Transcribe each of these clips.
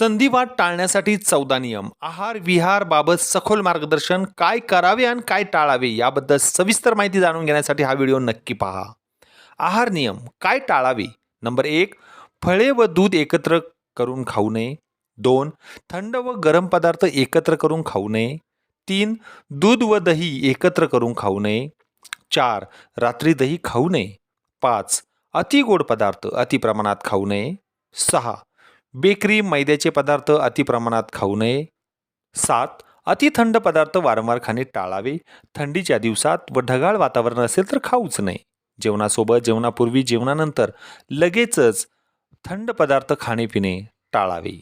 संधिवात टाळण्यासाठी चौदा नियम. आहार विहार बाबत सखोल मार्गदर्शन काय करावे आणि काय टाळावे याबद्दल सविस्तर माहिती जाणून घेण्यासाठी हा व्हिडिओ नक्की पहा. आहार नियम. काय टाळावे? नंबर एक फळे व दूध एकत्र करून खाऊ नये. दोन थंड व गरम पदार्थ एकत्र करून खाऊ नये. तीन दूध व दही एकत्र करून खाऊ नये. चार रात्री दही खाऊ नये. पाच अति गोड पदार्थ अति प्रमाणात खाऊ नये. सहा बेकरी मैद्याचे पदार्थ अतिप्रमाणात खाऊ नये. सात अति थंड पदार्थ वारंवार खाणे टाळावे. थंडीच्या दिवसात व ढगाळ वातावरण असेल तर खाऊच नये. जेवणासोबत जेवणापूर्वी जेवणानंतर लगेचच थंड पदार्थ खाणे पिणे टाळावे.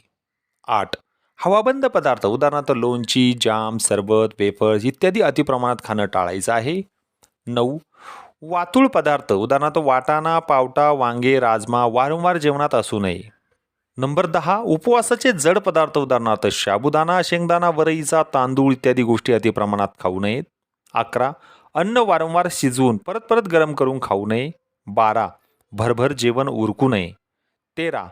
आठ हवाबंद पदार्थ उदाहरणार्थ लोणची जाम सरबत वेफर्स इत्यादी अतिप्रमाणात खाणं टाळायचं आहे. नऊ वातुळ पदार्थ उदाहरणार्थ वाटाणा पावटा वांगे राजमा वारंवार जेवणात असू नये. नंबर दहा उपवासाचे जड पदार्थ उदाहरणार्थ शाबुदाना शेंगदाणा वरईचा तांदूळ इत्यादी गोष्टी अतिप्रमाणात खाऊ नयेत. अकरा अन्न वारंवार शिजवून परत परत गरम करून खाऊ नये. बारा भरभर जेवण उरकू नये. तेरा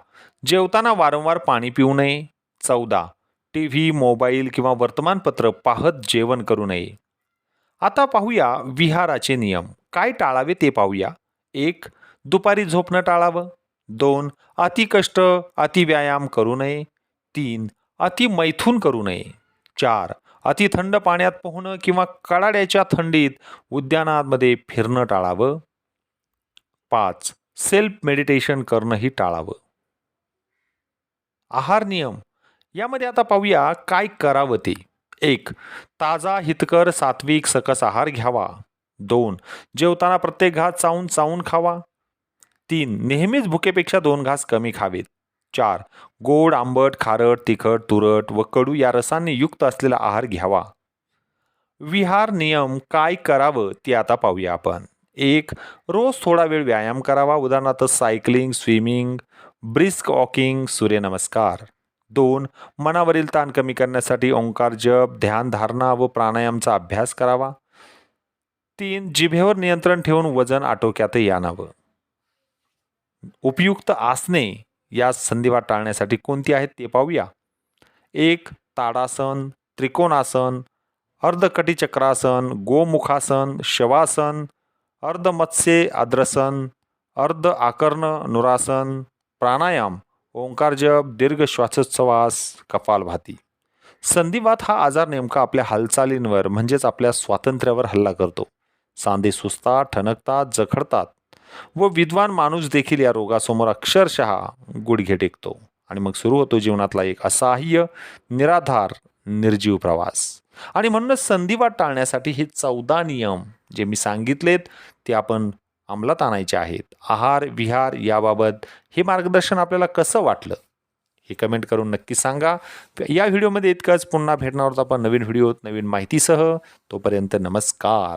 जेवताना वारंवार पाणी पिऊ नये. चौदा टी व्ही मोबाईल किंवा वर्तमानपत्र पाहत जेवण करू नये. आता पाहूया विहाराचे नियम. काय टाळावे ते पाहूया. एक दुपारी झोपणं टाळावं. दोन अति कष्ट अति व्यायाम करू नये. तीन अति मैथून करू नये. चार अति थंड पाण्यात पोहणं किंवा कडाड्याच्या थंडीत उद्यानामध्ये फिरणं टाळावं. पाच सेल्फ मेडिटेशन करणंही टाळावं. आहार नियम. यामध्ये आता पाहूया काय करावं ते. एक ताजा हितकर सात्विक सकस आहार घ्यावा. दोन जेवताना प्रत्येक घात चावून चावून खावा. तीन नेहमीच भुकेपेक्षा दोन घास कमी खावेत. चार गोड आंबट खारट तिखट तुरट व कडू या रसांनी युक्त असलेला आहार घ्यावा. विहार नियम काय करावं ते आता पाहूया आपण. एक रोज थोडा वेळ व्यायाम करावा उदाहरणार्थ cycling swimming brisk walking Surya Namaskar. दोन मनावरील ताण कमी करण्यासाठी ओंकार जप ध्यान धारणा व प्राणायामचा अभ्यास करावा. तीन जिभेवर नियंत्रण ठेवून वजन आटोक्यातही आणावं. उपयुक्त आसने या संधिवात टाळण्यासाठी कोणती आहेत ते पाहूया. एक ताडासन त्रिकोणासन अर्धकटीचक्रासन गोमुखासन शवासन अर्धमत्स्य आद्रसन अर्ध आकर्ण नुरासन प्राणायाम ओंकार जप दीर्घ श्वासोच्छवास कपालभाती. संधिवात हा आजार नेमका आपल्या हालचालींवर म्हणजेच आपल्या स्वातंत्र्यावर हल्ला करतो. सांधे सुस्तात ठणकतात जखडतात. व विद्वान माणूस देखील या रोगासमोर अक्षरशः गुडघे टेकतो आणि मग सुरू होतो जीवनातला एक असहाय्य निराधार निर्जीव प्रवास. आणि म्हणूनच संधिवात टाळण्यासाठी हे चौदा नियम जे मी सांगितलेत ते आपण अंमलात आणायचे आहेत. आहार विहार याबाबत हे मार्गदर्शन आपल्याला कसं वाटलं? हे कमेंट करून नक्की सांगा. या व्हिडिओमध्ये इतकंच. पुन्हा भेटणार आहोत आपण नवीन व्हिडिओत नवीन माहितीसह. तोपर्यंत नमस्कार.